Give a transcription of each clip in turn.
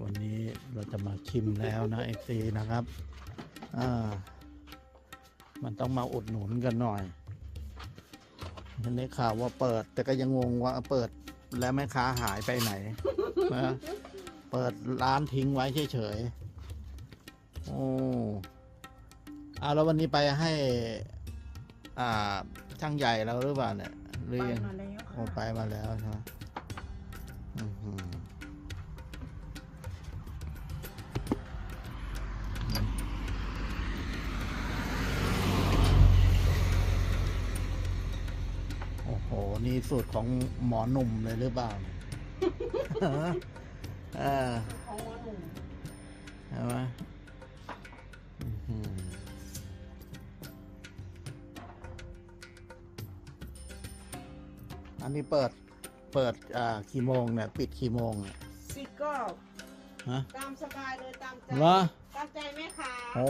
วันนี้เราจะมาชิมแล้วนะไอซีนะครับอ่ามันต้องมาอุดหนุนกันหน่อยอันนี้ข่าวว่าเปิด แต่ก็ยังงงว่าเปิดแล้วแม่ค้าหายไปไหนนะเปิดร้านทิ้งไว้เฉยๆโอ้อาแล้ววันนี้ไปให้ อ่าช่างใหญ่แล้วหรือเปล่าเนี่ยหรือไปยังมาแล้วโอ้ไปมาแล้วใช่ไหม หือโอ้โหนี่สูตรของหมอหนุ่มเลยหรือเปล่าเนี่ยเออของหมอหนุ่มใช่ไหมอื้อหืออันนี้เปิดเปิดอ่ากี่โมงเนี่ย ปิดกี่โมงเนี่ยปิดก็ฮะตามสบายเลยตามใจเหรอตามใจแม่ค้าโอ้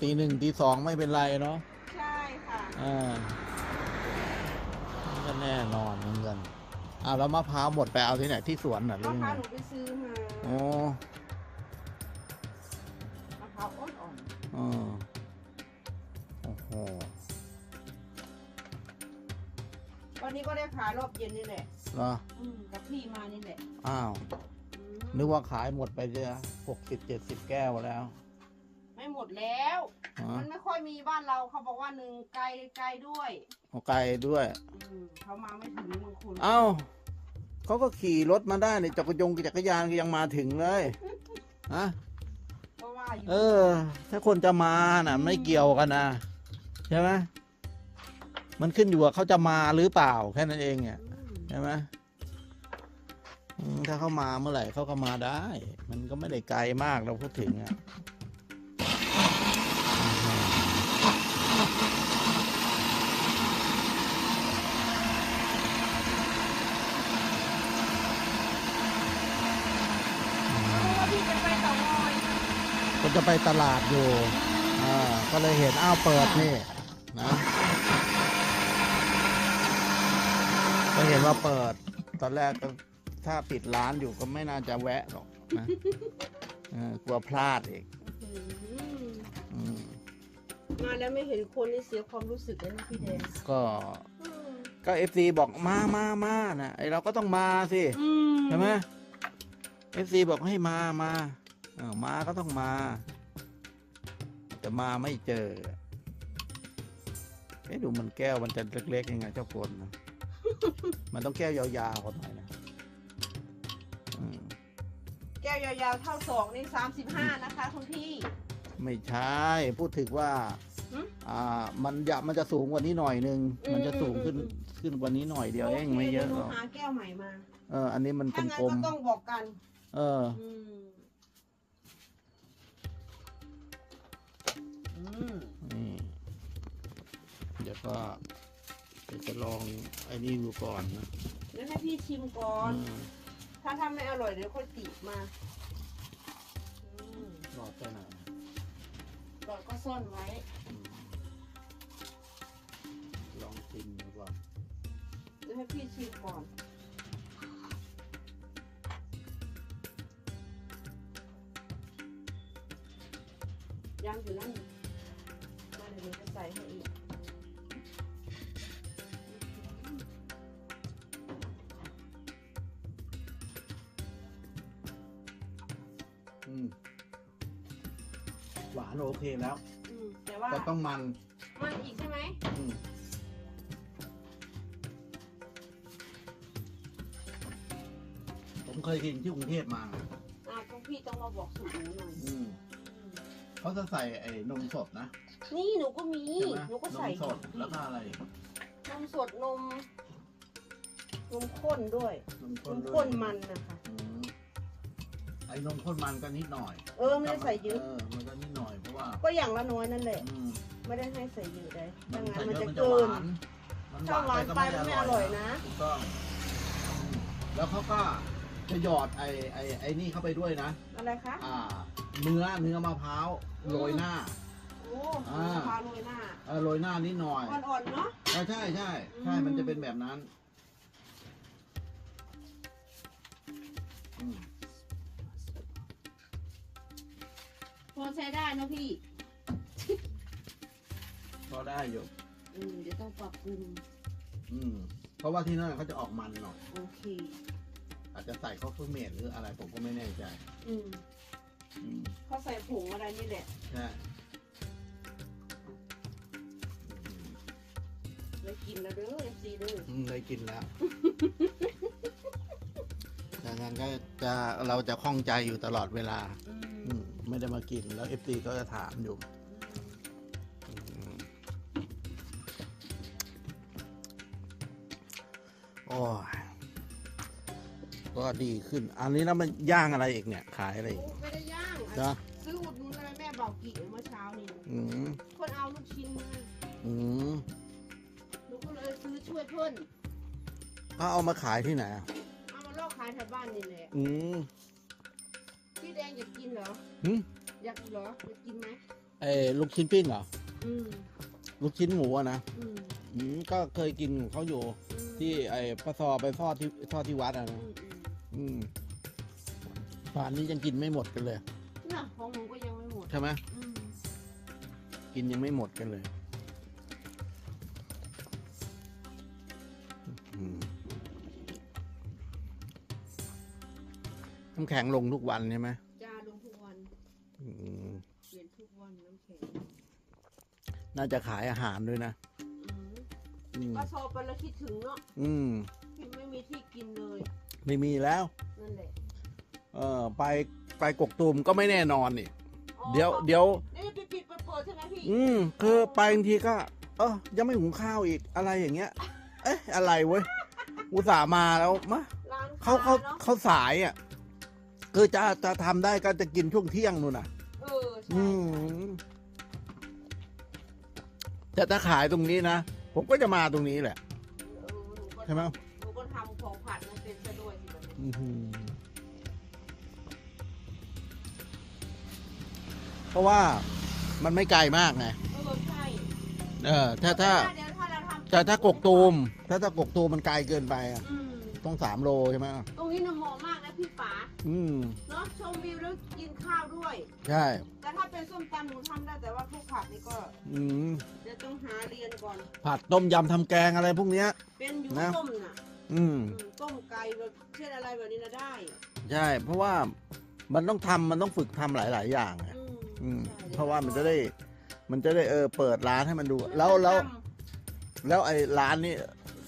ตีหนึ่งตีสองไม่เป็นไรเนาะใช่ค่ะอ่ามั นก็แน่นอนเหมือนกันอ้าวแล้วมะพร้าวหมดไปเอาที่ไหนที่สวนน่ะหรืมะอยังพร้าไงวหนูไปซื้อมาโอ้มะพร้าวอ่อนเออโอ้โหๆวันนี้ก็ได้ขายรอบเย็นนี่แหละ เหรออืมกับพี่มานี่แหละอ้าว อืมนึกว่าขายหมดไปจะหกสิบเจ็ดสิบแก้วแล้วไม่ หมดแล้วฮะมันไม่ค่อยมีบ้านเราเขาบอกว่าหนึ่งไกลไกลด้วยเอาไกลด้วย อืมเขามาไม่ถึงบางคนเอ้าเขาก็ขี่รถมาได้ในจักรยงจักรยานก็ยังมาถึงเลยฮะเพราะว่าอยู่เออ ถ้าคนจะมาน่ะ ไม่เกี่ยวกันนะใช่ไหมมันขึ้นอยู่ว่าเขาจะมาหรือเปล่าแค่นั้นเองเนี่ยอืมใช่ไหมอืมถ้าเขามาเมื่อไหร่เขาก็มาได้ มันก็ไม่ได้ไกลมากเราพูดถึงอะอืม เพราะว่า พี่จะไปเต่างอยก็จะไปตลาดอยู่อ่าก็เลยเห็นอ้าวเปิดนี่นะก็เห็นว่าเปิด ตอนแรกก็ถ้าปิดร้านอยู่ก็ไม่น่าจะแวะหรอกนะเออกลัวพลาดอีกอืมอืมมาแล้วไม่เห็นคนนี่เสียความรู้สึกเลยนะพี่แดงก็อืมก็เอฟซีบอกมามามานะไอเราก็ต้องมาสิอืม ใช่ไหมเอฟซีบอกให้มามาเออ มาก็ต้องมา แต่มาไม่เจอเอ๊ะดูมันแก้วมันจะเล็กๆยังไงเจ้าคนนะมันต้องแก้วยาวๆกว่าหน่อยนะอืมแก้วยาวๆเท่าศอกนี่สามสิบห้านะคะคุณพี่ ไม่ใช่พูดถึงว่าหืมอ่า มันจะมันจะสูงกว่านี้หน่อยนึงอืมมันจะสูงขึ้นอืมขึ้นกว่านี้หน่อยเดียวเองโคไม่เยอะดี๋วหรอกหนูหาแก้วใหม่มา เออ อันนี้มันถ้างั้นกลมก็ต้องบอกกันๆเออ นี่เดี๋ยวก็เดี๋ยวจะลองไอ้นี่ดูก่อนนะแล้วให้พี่ชิมก่อน อืมถ้าทำไม่อร่อยเดี๋ยวค่อยติมาอืมรอดไปไหนก่อนก็ซ่อนไว้อืมลองชิมดูก่อนเดี๋ยวให้พี่ชิมก่อน ยังอยู่นั่นมาเดี๋ยวห นูจะใส่ให้อีกอืมหวานโอเคแล้ว อืมแต่ว่าแต่ต้องมัน มันอีกใช่ไหมอืมผมเคยกินที่กรุงเทพมา อ่าต้องพี่ต้องมาบอกสูตรหนูหน่อยอืมเขาจะใส่ไอ้นมสดนะ นี่หนูก็มี ใช่ไหมหนูก็นใส่มสดแล้วก็อะไรอีกนมสดนมนมข้นด้วยนมนข้นมด้วยข้นมันนะคะ อืมไอ้นมข้นมันก็นิดหน่อยเออไม่ได้ใส่เยอะ เออมันก็นิดหน่อยเพราะว่าก็อย่างละน้อยนั่นแหละ อืมไม่ได้ให้ใส่เยอะเลยมัถ้านงั้นใส่มันเยอะมันจะจะเกิหนวานมันถ้าหวานไปมันไม่อร่อยนะ ถูกต้องอืมแล้วเขาก็จะหยอดไอ้ไอ้ไอ้นี่เข้าไปด้วยนะ อะไรคะ อ่า เนื้อเนื้อมะพร้าวโรยหน้า โอ้อ่ามะพร้าวโรยหน้าเออโรยหน้านิดหน่อยอ่อนๆเนาะใช่ใช่ใช่ใช่อืมมันจะเป็นแบบนั้นอืมพอใช้ได้นะพี่ก็ได้อยู่ อืมเดี๋ยวต้องปรับปรุงอืม เพราะว่าที่นั่นเขาจะออกมันหน่อย โอเค อาจจะใส่ข้าวเพิ่มเมดหรืออะไรผมก็ไม่แน่ใจ อืมอืมเขาใส่ผงอะไรนี่แหละ ใช่ ได้กินแล้วเด้อเอฟซีเด้ออืมได้กินแล้วดังนั้นก็จะเราจะข้องใจอยู่ตลอดเวลา อืมอืมไม่ได้มากินแล้วเอฟซีก็จะถามอยู่อืมโอ้ยก็ดีขึ้น อันนี้แล้วมันย่างอะไรอีกเนี่ย ขายอะไรอีกโอ้ไม่ได้ย่างนะซื้ออุดหนุนอะไรแม่บอกกี่เมื่อเช้านี่ อืมคนเอาลูกชิ้นมาอืมหนูก็เลยซื้อ ช่วยเพื่อนเขาเอามาขายที่ไหนอะเอามาลอกขายแถวบ้านนี่แหละอืมพี่แดงอยากกินเหรอหืมอยากเหรออยากกินไหมเอ้ลูกชิ้นปิ้งเหรอ อืมลูกชิ้นหมูอะนะ อืมอืม ก็เคยกินของเขาอยู่ อืมที่ไอ้ปะซอไปทอดที่ทอดที่วัดอะอืนะมอืมอืมป่านนี้ยังกินไม่หมดกันเลย น่ะของหนูก็ยังไม่หมดใช่ไหมอืมกินยังไม่หมดกันเลย น้ำแข็งลงทุกวันใช่ไหมจาลงทุกวันอืมเปลี่ยนทุกวันน้ำแข็งน่าจะขายอาหารด้วยนะอืมอืมก็โทรไปแล้วคิดถึงเนาะอืมพี่ไม่มีที่กินเลยไม่มีแล้ว นั่นแหละเออไปไปกกตูมก็ไม่แน่นอนนี่อ๋อเดี๋ยว เดี๋ยว นี่ปิดปิดเปิดเปิดใช่ไหมพี่อืมคือไปบางทีก็ เออยังไม่หุงข้าวอีกอะไรอย่างเงี้ย เอ๊ะอะไรเว้ยอุตส่าห์มาแล้วมะร้านเขาเขาเนาะเขาสายอะ คือจะจะทำได้ก็จะกินช่วงเที่ยงนู่นน่ะ เออใช่อืมแต่ถ้าขายตรงนี้นะ ผมก็จะมาตรงนี้แหละ เออหนูก็ใช่ไหม หนูก็ทำของผัดมันเป็นซะด้วยสิแบบนี้อื้อหือเพราะว่ามันไม่ไกลมากไงเออใช่เออ ถ้าถ้า เดี๋ยวถ้าเราทำแต่ถ้ากกตูม ถ้าถ้ากกตูมมันไกลเกินไปอะอืมต้องสามโลใช่ไหม ตรงนี้น่ะเหมาะมากนะ พี่ป๋าอืมเนาะชมวิวแล้วกินข้าวด้วย ใช่ แต่ถ้าเป็นส้มตำหนูทำได้แต่ว่าพวกผัดนี่ก็อืมเดี๋ยวต้องหาเรียนก่อน ผัดต้มยำทำแกงอะไรพวกเนี้ย เป็นยูนะ ต้มน่ะอืม อืมต้มไก่แบบเช่นอะไรแบบนี้นะได้ใช่ เพราะว่ามันต้องทำมันต้องฝึกทำหลาย ๆ อย่างไงอืมอืม ใช่เพราะว่ามันจะได้ มันจะได้เออเปิดร้านให้มันดู แล้วแล้วแล้วไอ้ร้านนี่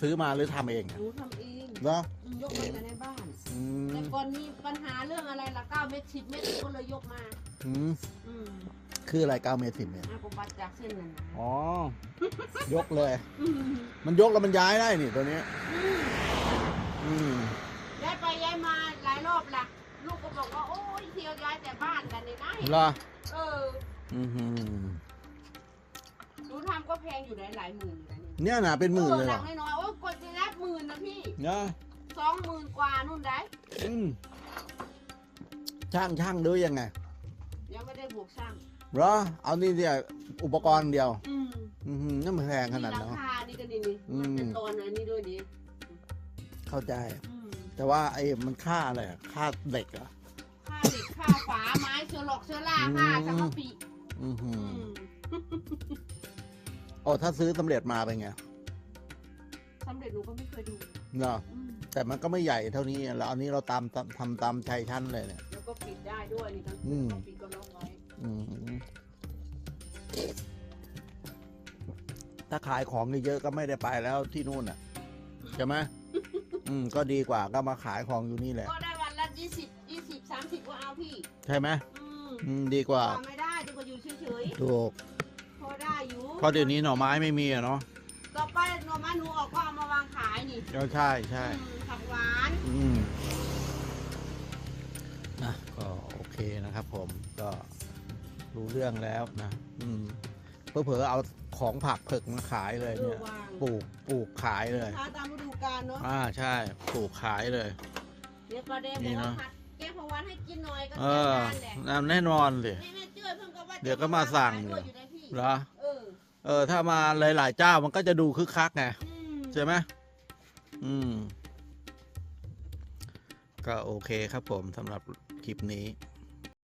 ซื้อมาหรือทำเองหนูทำเองเนาะอืมยกมาจากในบ้าน อืมแต่ก่อนมีปัญหาเรื่องอะไรละเก้าเม็ดสิบเม็ดก็เลยยกมา อืมอืมคืออะไรเก้าเมตรสิบเนี่ยอาปบัติจากเส้นนั้นนะอ๋อ ยกเลย อืมมันยกแล้วมันย้ายได้นี่ตัวเนี้ยอืมอืมย้ายไปย้ายมาหลายรอบละลูกก็บอกว่าโอ้ยเที่ยวย้ายแต่บ้านกันเนี่ยนะเหรอเอออือหือหนูทำก็แพงอยู่หลายหลายๆหมื่นอยู่นะนี่เนี่ยนะเป็นหมื่นเลยหเหรลัองน้อยๆโอ้ยกดจะนับหมื่นนะพี่นะ สองหมื่นกว่านู่นได้อืมช่างช่างด้วยยังไงยังไม่ได้บวกช่างเหรอเอานี่เดียวอุปกรณ์เดียว อืมอือหือนั่นมันแพงขนาดรานั้นคานี่ก็นี่นี่อืมมันเป็นตอนอันนี้ด้วยดิเข้าใจอืมแต่ว่าไอ้มันค่าอะไรอะค่าเด็กเหรอค่าเด็กค่าฝาไม้เชื้อหลอกเชื้อราค่าอืมสังกะปิอือหือือมอ๋อถ้าซื้อสำเร็จมาเป็นไง สำเร็จหนูก็ไม่เคยดูเนาะอืมแต่มันก็ไม่ใหญ่เท่านี้แล้วอันนี้เราตามตามทำตามชายชั้นเลยเนี่ย แล้วก็ปิดได้ด้วยนี่ทั้งอืม ต้องปิดก็ล็อกไว้อืมถ้าขายของเยอะๆก็ไม่ได้ไปแล้วที่นู่นอะใช่ไหมอืม ก็ดีกว่าก็มาขายของอยู่นี่แหละ ก็ได้วันละยี่สิบยี่สิบสามสิบก็เอาพี่ ใช่ไหมอืมอืม ดีกว่าทำไม่ได้ดีกว่าอยู่เฉยถูกๆพอได้อยู่เพราะเดี๋ยวนี้หน่อไม้ไม่มีอะเนาะ ก็ใช่ใช่อืมผักหวาน อืมนะก็โอเคนะครับผมก็รู้เรื่องแล้วนะ อืมเผลอๆเอาของผักเผือกมาขายเลยเอเนี่อยวาง ปลูกปลูกขายเลย ค้าตามฤดูกาลเนาะ อ่าใช่ปลูกขายเลย เดี๋ยวประเดี๋ยวนี่บอกว่าเนอะผัดแกงผักหวานให้กินหน่อยก็เอแก้อทานแหละน่าแน่นอนเลย แม่แม่เจ้ยเพิ่งก็ว่าจะเดี๋ยวก็มาสั่งขยด้วยอยู่นะพี่เหรอเออเออ ถ้ามาหลาย ๆ เจ้ามันก็จะดูคึกคักไงอืมใช่ไหม อืม ก็โอเคครับผมสำหรับคลิปนี้